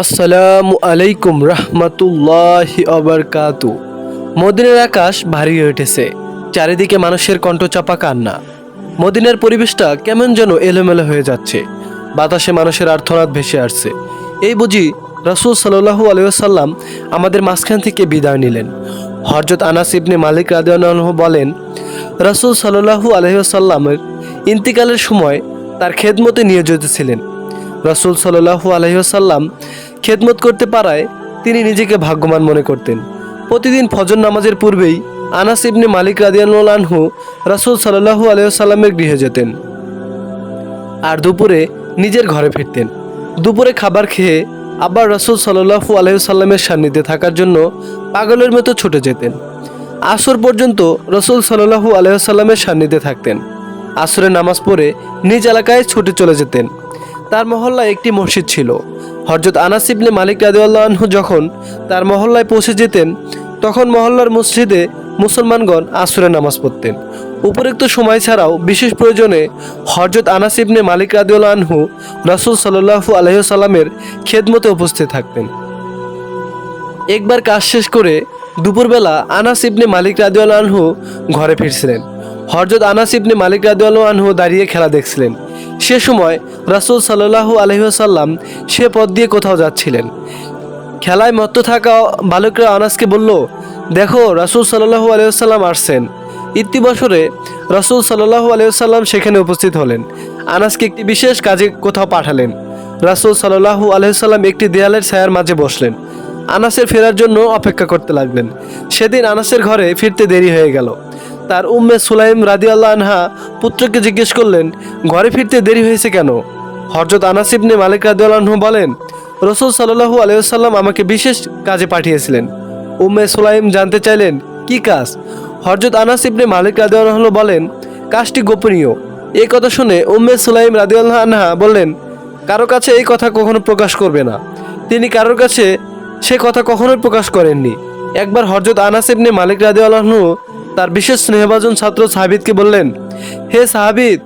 আসসালামু আলাইকুম রহমতুল্লাহি অবরকাতু মদিনের আকাশ ভারী হয়ে উঠেছে। চারিদিকে মানুষের কণ্ঠচাপা কান্না। মদিনের পরিবেশটা কেমন যেন এলোমেলো হয়ে যাচ্ছে। বাতাসে মানুষের আর্থনাদ ভেসে আসছে। এই বুঝি রাসূল সাল্লাহু আলাইসাল্লাম আমাদের মাঝখান থেকে বিদায় নিলেন। হরজত আনাস ইবনে মালিক রাদিয়াল্লাহু বলেন, রাসূল সাল্লাহু আলহিসাল্লামের ইন্তিকালের সময় তার খেদমতে নিয়োজিত ছিলেন। রাসূল সাল্লাহু আলহিহাসাল্লাম খেদমত করতে পারায় তিনি নিজেকে ভাগ্যবান মনে করতেন। প্রতিদিন ফজর নামাজের পূর্বেই আনাস ইবনে মালিক রাদিয়াল্লাহু আনহু রাসূল সাল্লাহু আলহিহাসাল্লামের গৃহে যেতেন। আর দুপুরে নিজের ঘরে ফিরতেন। দুপুরে খাবার খেয়ে আবার রাসূল সাল্লাহু আলহিহাসাল্লামের সান্নিধ্যে থাকার জন্য পাগলের মতো ছুটে যেতেন। আসর পর্যন্ত রসুল সাল্লাহু আলহিহাসাল্লামের সান্নিধ্যে থাকতেন। আসরের নামাজ পড়ে নিজ এলাকায় ছুটে চলে যেতেন। তার মহল্লায় একটি মসজিদ ছিল। হরজত আনাস ইবনে মালিক রাদিউল্লাহ আনহু যখন তার মহল্লায় পৌঁছে যেতেন, তখন মহল্লার মসজিদে মুসলমানগণ আসরে নামাজ পড়তেন। উপরোক্ত সময় ছাড়াও বিশেষ প্রয়োজনে হরজত আনাস ইবনে মালিক রাদিউল্লাহ আনহু রাসূল সাল্লাল্লাহু আলাইহি সাল্লামের খেদমতে উপস্থিত থাকতেন। একবার কাজ শেষ করে দুপুরবেলা আনাস ইবনে মালিক রাদিউল্লাহ আনহু ঘরে ফিরছিলেন। হরজত আনাস ইবনে মালিক রাদিউল্লাহ আনহু দাঁড়িয়ে খেলা দেখছিলেন। সে সময় রাসূল সাল্লাল্লাহু আলাইহি সাল্লাম সে পথ দিয়ে কোথাও যাচ্ছিলেন। খেলায় মত্ত থাকা বালকরা আনাসকে বলল, দেখো, রাসূল সাল্লাল্লাহু আলাইহি সাল্লাম আসছেন। ইতি বছরে রাসূল সাল্লাল্লাহু আলাইহি সেখানে উপস্থিত হলেন। আনাসকে একটি বিশেষ কাজে কোথাও পাঠালেন। রাসূল সাল্লাল্লাহু আলাইহি সাল্লাম একটি দেয়ালের ছায়ার মাঝে বসলেন। আনাসের ফেরার জন্য অপেক্ষা করতে লাগলেন। সেদিন আনাসের ঘরে ফিরতে দেরি হয়ে গেল। তার উম্মে সুলাইম রাদিয়াল্লাহ আনহা পুত্রকে জিজ্ঞেস করলেন, ঘরে ফিরতে দেরি হয়েছে কেন? হরজত আনাস ইবনে মালিক রাদিয়াল্লাহু বলেন, রসুল সাল্লাল্লাহু আলাইহি সাল্লাম আমাকে বিশেষ কাজে পাঠিয়েছিলেন। উম্মে সুলাইম জানতে চাইলেন, কি কাজ? হরজত আনাস ইবনে মালিক রাদিয়াল্লাহু বলেন, কাজটি গোপনীয়। এই কথা শুনে উম্মে সুলাইম রাদিয়াল্লাহু আনহা বললেন, কারও কাছে এই কথা কখনো প্রকাশ করবে না। তিনি কারোর কাছে সে কথা কখনোই প্রকাশ করেননি। একবার হরজত আনাস ইবনে মালিক রাদিয়াল্লাহু তার বিশেষ স্নেহভাজন ছাত্র সাহাবিদকে বললেন, হে সাহাবিদ,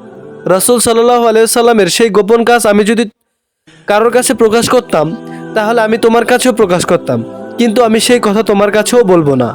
রাসুল সাল্লাহ আলাইসাল্লামের সেই গোপন কাজ আমি যদি কারোর কাছে প্রকাশ করতাম, তাহলে আমি তোমার কাছেও প্রকাশ করতাম, কিন্তু আমি সেই কথা তোমার কাছেও বলব না।